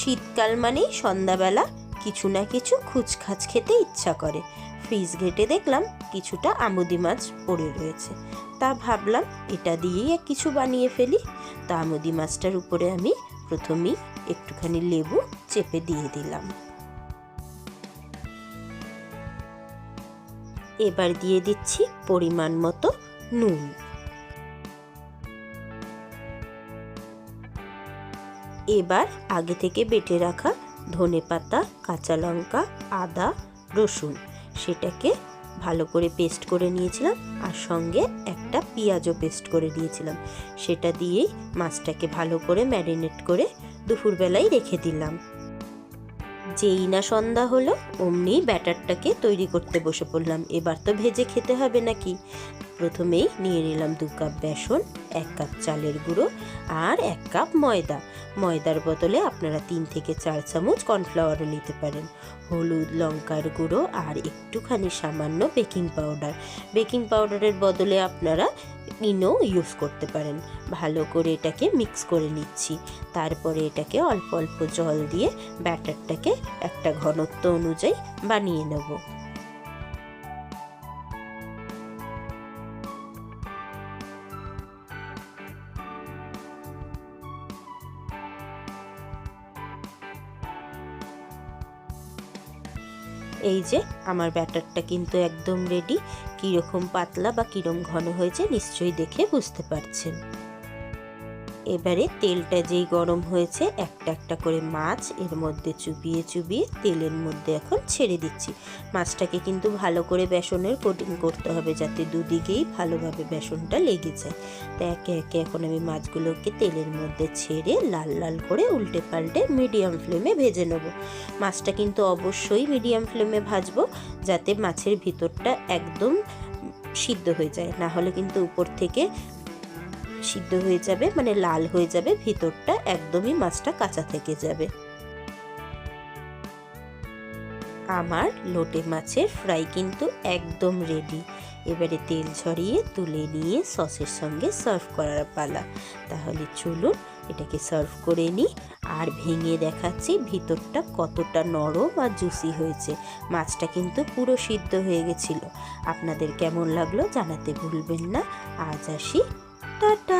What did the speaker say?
শীতকাল মানেই সন্ধ্যাবেলা কিছু না কিছু খুচখাচ খেতে ইচ্ছা করে। ফ্রিজ ঘেটে দেখলাম কিছুটা আমুদি মাছ পড়ে রয়েছে। তা ভাবলাম এটা দিয়েই কিছু বানিয়ে ফেলি। তা আমুদি মাছটার উপরে আমি প্রথমেই একটুখানি লেবু চেপে দিয়ে দিলাম। এবার দিয়ে দিচ্ছি পরিমাণ মতো নুন। এবার আগে থেকে বেটে রাখা ধনে পাতা, কাঁচা লঙ্কা, আদা, রসুন সেটাকে ভালো করে পেস্ট করে নিয়েছিলাম আর সঙ্গে একটা পেঁয়াজও পেস্ট করে দিয়েছিলাম সেটা দিয়েই মাছটাকে ভালো করে ম্যারিনেট করে দুপুরবেলায় রেখে দিলাম। যেই না সন্ধ্যা হলো, অমনি ব্যাটারটাকে তৈরি করতে বসে পড়লাম। এবার তো ভেজে খেতে হবে নাকি? প্রথমেই নিয়ে নিলাম দু কাপ বেসন, এক কাপ চালের গুঁড়ো আর এক কাপ ময়দা। ময়দার বদলে আপনারা তিন থেকে চার চামচ কর্নফ্লাওয়ারও নিতে পারেন। হলুদ, লঙ্কার গুঁড়ো আর একটুখানি সামান্য বেকিং পাউডার। বেকিং পাউডারের বদলে আপনারা ইনো ইউজ করতে পারেন। ভালো করে এটাকে মিক্স করে নিচ্ছি। তারপরে এটাকে অল্প অল্প জল দিয়ে ব্যাটারটাকে একটা ঘনত্ব অনুযায়ী বানিয়ে নেব। এই যে, আমার ব্যাটারটা কিন্তু একদম রেডি কীরকম পাতলা বা কীরকম ঘন হয়েছে, নিশ্চয়ই দেখে বুঝতে পারছেন। এবারে তেলটা যেই গরম হয়েছে, একটা একটা করে মাছ এর মধ্যে চুবিয়ে চুবিয়ে তেলের মধ্যে এখন ছেড়ে দিচ্ছি। মাছটাকে কিন্তু ভালো করে বেসনের কোটিং করতে হবে যাতে দুদিকেই ভালোভাবে বেসনটা লেগে যায়। তো একে একে এখন আমি মাছগুলোকে তেলের মধ্যে ছেড়ে লাল লাল করে উল্টে পাল্টে মিডিয়াম ফ্লেমে ভেজে নেব। মাছটা কিন্তু অবশ্যই মিডিয়াম ফ্লেমে ভাজবো যাতে মাছের ভিতরটা একদম সিদ্ধ হয়ে যায়। না হলে কিন্তু উপর থেকে সিদ্ধ হয়ে যাবে মানে লাল হয়ে যাবে, ভিতরটা একদমই মাছটা কাঁচা থেকে যাবে। আমার লোটে মাছের ফ্রাই কিন্তু একদম রেডি এবারে তেল ছড়িয়ে তুলে নিয়ে সসের সঙ্গে সার্ভ করার পালা। তাহলে চলুন এটাকে সার্ভ করে নিই আর ভেঙে দেখাচ্ছি ভিতরটা কতটা নরম আর জুসি হয়েছে। মাছটা কিন্তু পুরো সিদ্ধ হয়ে গেছিল। আপনাদের কেমন লাগল জানাতে ভুলবেন না। আজ আসি da da